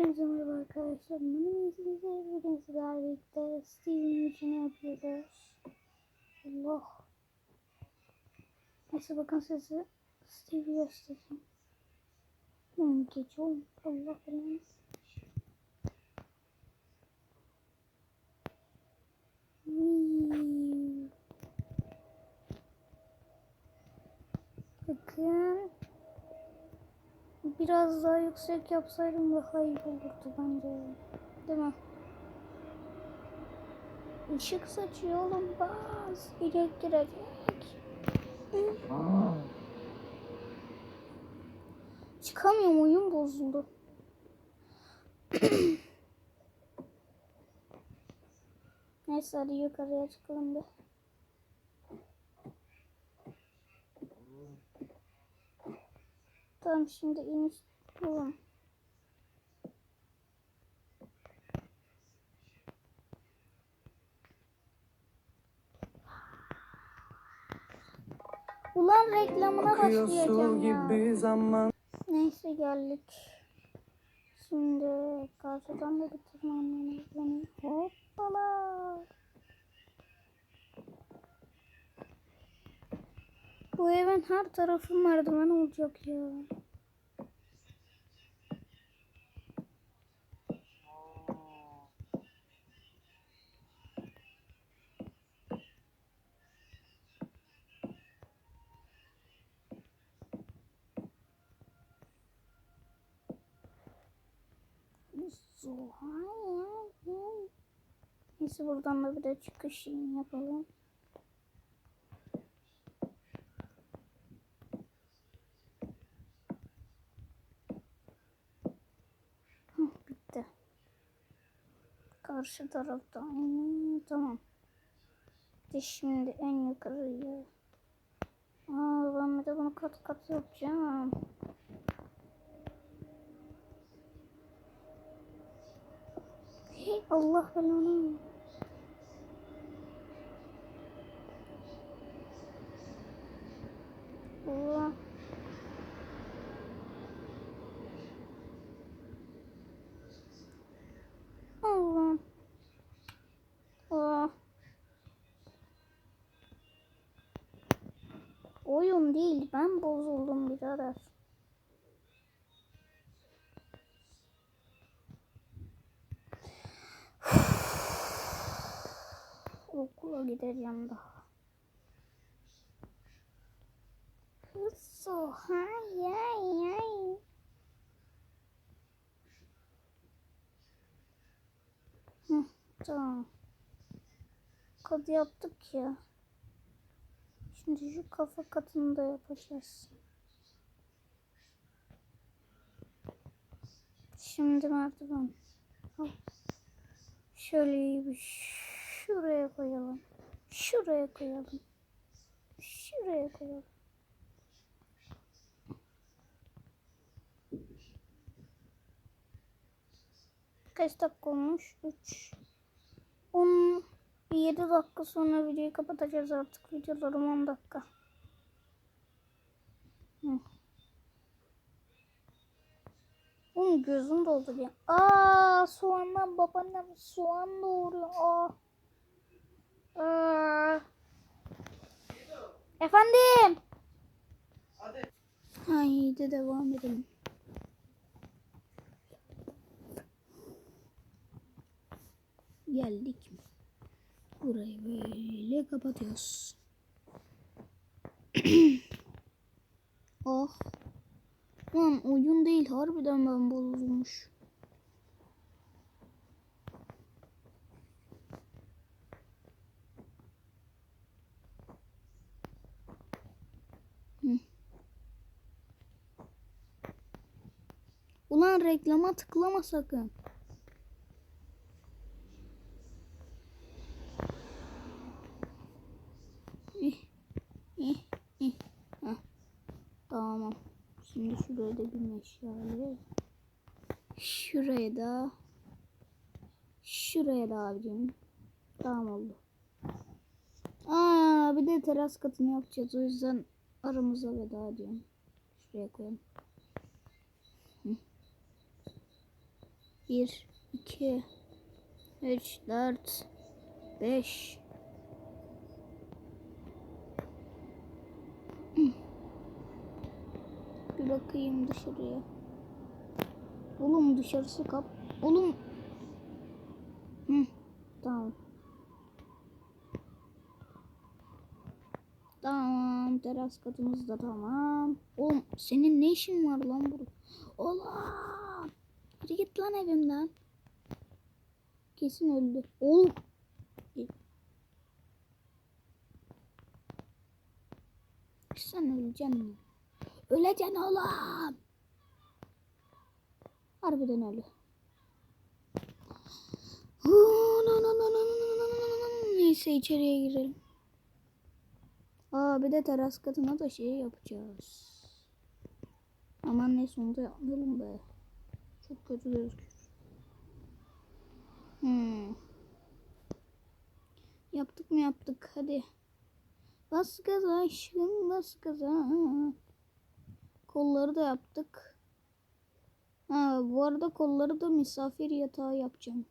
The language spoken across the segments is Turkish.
Hepinize merhaba arkadaşlar. Benim ismim Bugün sizlerle birlikte Steve'in içini yapıyoruz. Allah. Neyse bakın size Steve'i göstereyim. Gece olmuş. Allah belanı. Bakın. Biraz daha yüksek yapsaydım daha iyi olurdu bence. Değil mi? Işık saçıyor oğlum bas. İlek girecek. Çıkamıyorum oyun bozuldu. Neyse hadi yukarıya çıkalım bir. Tamam şimdi iniş tamam. Ulan reklamına başlayacağım ya. zaman Neyse geldik. Şimdi karşıdan da bitirmem beni. Hoppala. Bu evin her tarafı merdiven olacak ya. Neyse buradan da bir de çıkış yapalım. Hah, bitti. Karşı tarafta. Tamam. De şimdi en yukarıya. Aa, ben de bunu kat kat yapacağım. Allah belanı. Allah. Allah. Allah. Oyun değil ben bozuldum birader. Okula gideceğim daha. So, hay hay hay. Tamam. Kod yaptık ya. Şimdi şu kafa katını da yapacağız. Şimdi merdiven. Şöyle bir şuraya koyalım. Şuraya koyalım. Şuraya koyalım. Kaç dakika olmuş? 3 10 7 dakika sonra videoyu kapatacağız artık. Videolarım 10 dakika. Hı. Oğlum gözüm doldu ya. Aa soğandan babaannem soğan doğuruyor. Aa. Aa. Efendim. Hadi. Haydi devam edelim. Geldik. Burayı böyle kapatıyoruz. oh. Lan oyun değil harbiden ben bozulmuş. Hı. Ulan reklama tıklama sakın. Eh, eh, eh. Heh. Tamam. Şimdi şuraya da bir meşale. Şuraya da. Şuraya da abicim. Tamam oldu. Aa bir de teras katını yapacağız. O yüzden aramıza veda ediyorum. Şuraya koyalım. 1, 2, 3, 4, 5. Bir bakayım dışarıya. Oğlum dışarısı kap. Oğlum. Hı, tamam. Tamam. Teras katımız da tamam. Oğlum senin ne işin var lan burada? Oğlum. Hadi git lan evimden. Kesin öldü. Oğlum. Sen öleceksin mi? Öleceksin oğlum. Harbiden öyle. Neyse içeriye girelim. Aa bir de teras katına da şey yapacağız. Aman neyse onu da yapmayalım be. Çok kötü gözüküyor. Hmm. Yaptık mı yaptık hadi. Bas gaza aşkım bas gaza. Kolları da yaptık. Ha bu arada kolları da misafir yatağı yapacağım.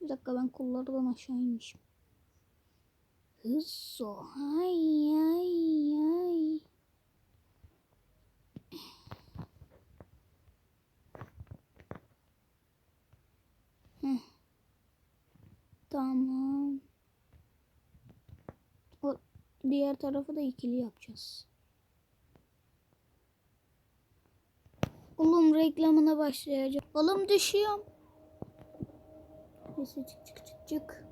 Bir dakika ben kollardan aşağı inmişim. Hızzo ay ay ay. Heh. Tamam. O diğer tarafı da ikili yapacağız. Oğlum reklamına başlayacak. Oğlum düşüyorum. Neyse çık çık çık çık.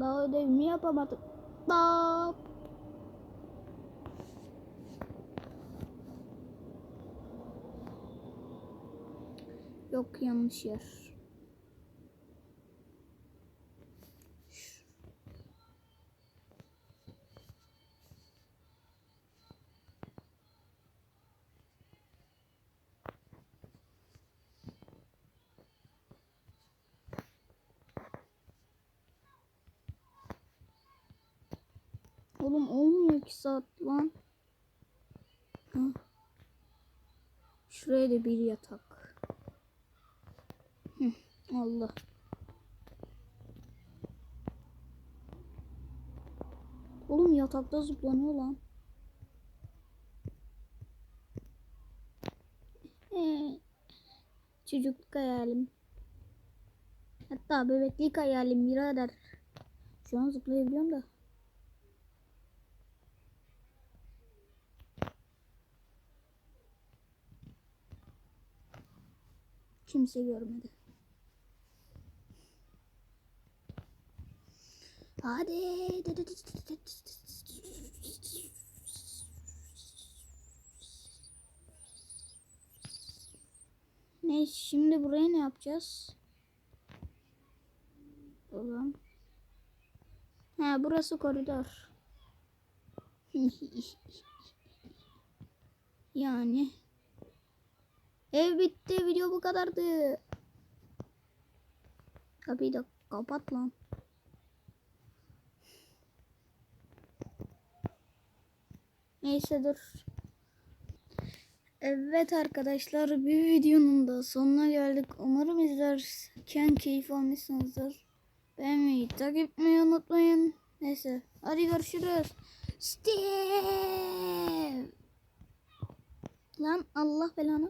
Daha ödevimi yapamadım. Daha. Yok yanlış yer. Oğlum olmuyor ki saat lan. Şuraya da bir yatak. Allah. Oğlum yatakta zıplanıyor lan. Ee, çocukluk hayalim. Hatta bebeklik hayalim birader. Şu an zıplayabiliyorum da. Kimse görmedi. Hadi. Ne şimdi buraya ne yapacağız? Oğlum. Ha burası koridor. yani. Ev bitti. Video bu kadardı. Kapıyı da kapat lan. Neyse dur. Evet arkadaşlar bir videonun da sonuna geldik. Umarım izlerken keyif almışsınızdır. Beğenmeyi, takip etmeyi unutmayın. Neyse hadi görüşürüz. Steve. Lan Allah belanı.